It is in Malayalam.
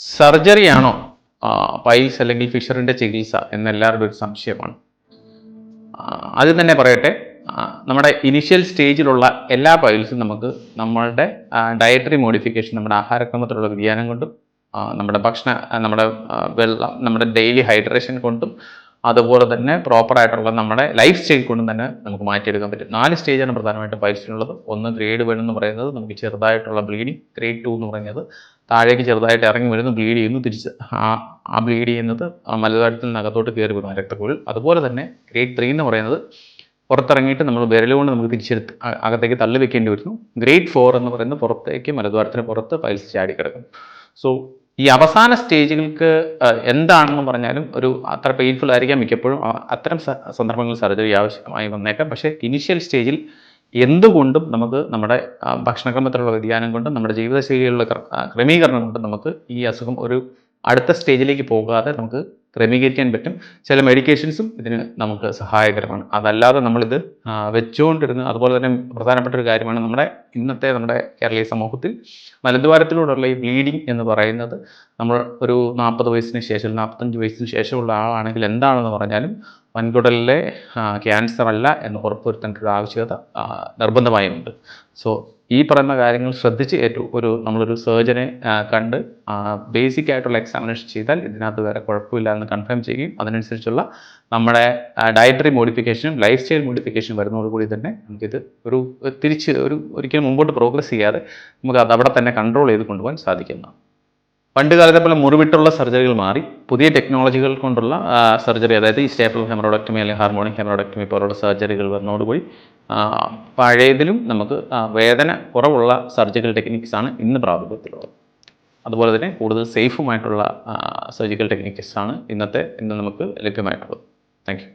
സർജറി ആണോ പൈൽസ് അല്ലെങ്കിൽ ഫിഷറിന്റെ ചികിത്സ എന്നെല്ലാവരുടെ ഒരു സംശയമാണ്. അത് തന്നെ പറയട്ടെ നമ്മുടെ ഇനിഷ്യൽ സ്റ്റേജിലുള്ള എല്ലാ പൈൽസും നമുക്ക് നമ്മളുടെ ഡയറ്ററി മോഡിഫിക്കേഷൻ നമ്മുടെ ആഹാരക്രമത്തിലുള്ള വ്യതിയാനം കൊണ്ടും നമ്മുടെ ഭക്ഷണ നമ്മുടെ വെള്ളം നമ്മുടെ ഡെയിലി ഹൈഡ്രേഷൻ കൊണ്ടും അതുപോലെ തന്നെ പ്രോപ്പർ ആയിട്ടുള്ള നമ്മുടെ ലൈഫ് സ്റ്റൈൽ കൊണ്ടും തന്നെ നമുക്ക് മാറ്റിയെടുക്കാൻ പറ്റും. നാല് സ്റ്റേജാണ് പ്രധാനമായിട്ടും പൈൽസിനുള്ളത് ഒന്ന് ഗ്രേഡ് വൺ എന്ന് പറയുന്നത് നമുക്ക് ചെറുതായിട്ടുള്ള ബ്ലീഡിങ് ഗ്രേഡ് ടു എന്ന് പറയുന്നത് താഴേക്ക് ചെറുതായിട്ട് ഇറങ്ങി വരുന്നു ബ്ലീഡ് ചെയ്യുന്നു. തിരിച്ച് ആ ബ്ലീഡ് ചെയ്യുന്നത് ആ മലദ്വാരത്തിൽ നിന്ന് കയറി വരുന്ന രക്തക്കുഴൽ. അതുപോലെ തന്നെ ഗ്രേഡ് ത്രീ എന്ന് പറയുന്നത് പുറത്തിറങ്ങിയിട്ട് നമ്മൾ വിരലുകൊണ്ട് നമുക്ക് തിരിച്ചെടുത്ത് അകത്തേക്ക് തള്ളി വെക്കേണ്ടി വരുന്നു. ഗ്രേഡ് ഫോർ എന്ന് പറയുന്നത് പുറത്തേക്ക് മലദ്വാരത്തിന് പുറത്ത് പൈൽസ് ചാടി കിടക്കും സോ ഈ അവസാന സ്റ്റേജുകൾക്ക് എന്താണെന്ന് പറഞ്ഞാലും ഒരു അത്ര പെയിൻഫുൾ ആയിരിക്കാം മിക്കപ്പോഴും. അത്തരം സന്ദർഭങ്ങളിൽ സർജറി ആവശ്യമായി വന്നേക്കാം. പക്ഷേ ഇനിഷ്യൽ സ്റ്റേജിൽ എന്തുകൊണ്ടും നമുക്ക് നമ്മുടെ ഭക്ഷണക്രമത്തിലുള്ള വ്യതിയാനം കൊണ്ടും നമ്മുടെ ജീവിതശൈലിയിലുള്ള ക്ര- ക്രമീകരണം കൊണ്ടും നമുക്ക് ഈ അസുഖം ഒരു അടുത്ത സ്റ്റേജിലേക്ക് പോകാതെ നമുക്ക് ക്രമീകരിക്കാൻ പറ്റും. ചില മെഡിക്കേഷൻസും ഇതിന് നമുക്ക് സഹായകരമാണ്. അതല്ലാതെ നമ്മളിത് വെച്ചുകൊണ്ടിരുന്ന് അതുപോലെ തന്നെ പ്രധാനപ്പെട്ട ഒരു കാര്യമാണ് നമ്മുടെ ഇന്നത്തെ നമ്മുടെ കേരളീയ സമൂഹത്തിൽ മലദ്വാരത്തിലൂടെയുള്ള ഈ ബ്ലീഡിങ് എന്ന് പറയുന്നത് നമ്മൾ ഒരു നാൽപ്പത് വയസ്സിന് ശേഷം നാൽപ്പത്തഞ്ച് വയസ്സിന് ശേഷമുള്ള ആളാണെങ്കിൽ എന്താണെന്ന് പറഞ്ഞാലും വൻകുടലിലെ ക്യാൻസർ അല്ല എന്ന് ഉറപ്പുവരുത്തേണ്ട ഒരു ആവശ്യകത നിർബന്ധമായുണ്ട് സോ ഈ പറയുന്ന കാര്യങ്ങൾ ശ്രദ്ധിച്ച് ഏറ്റവും ഒരു നമ്മളൊരു സർജനെ കണ്ട് ബേസിക് ആയിട്ടുള്ള എക്സാമിനേഷൻ ചെയ്താൽ ഇതിനകത്ത് വേറെ കുഴപ്പമില്ല എന്ന് കൺഫേം ചെയ്യുകയും അതിനനുസരിച്ചുള്ള നമ്മുടെ ഡയറ്ററി മോഡിഫിക്കേഷനും ലൈഫ് സ്റ്റൈൽ മോഡിഫിക്കേഷനും വരുന്നതോടുകൂടി തന്നെ നമുക്കിത് ഒരു തിരിച്ച് ഒരു ഒരിക്കലും മുമ്പോട്ട് പ്രോഗ്രസ് ചെയ്യാതെ നമുക്ക് അത് അവിടെ തന്നെ കൺട്രോൾ ചെയ്ത് കൊണ്ടുപോകാൻ സാധിക്കുന്നു. പണ്ട് കാലത്തെ പോലെ മുറിവിട്ടുള്ള സർജറികൾ മാറി പുതിയ ടെക്നോളജികൾ കൊണ്ടുള്ള സർജറി അതായത് ഈ സ്റ്റേപ്പിൾ ഹെമറോഡക്ടമി അല്ലെങ്കിൽ ഹാർമോണിക് ഹെമറോഡക്ടമി പോലുള്ള സർജറികൾ വന്നതോടുകൂടി ആ, പഴയതിലും നമുക്ക് വേദന കുറവുള്ള സർജിക്കൽ ടെക്നിക്സാണ് ഇന്ന് പ്രാബല്യത്തിലുള്ളത്. അതുപോലെ തന്നെ കൂടുതൽ സേഫുമായിട്ടുള്ള സർജിക്കൽ ടെക്നിക്സാണ് ഇന്നത്തെ ഇന്ന് നമുക്ക് ലഭ്യമായിട്ടുള്ളത്. താങ്ക്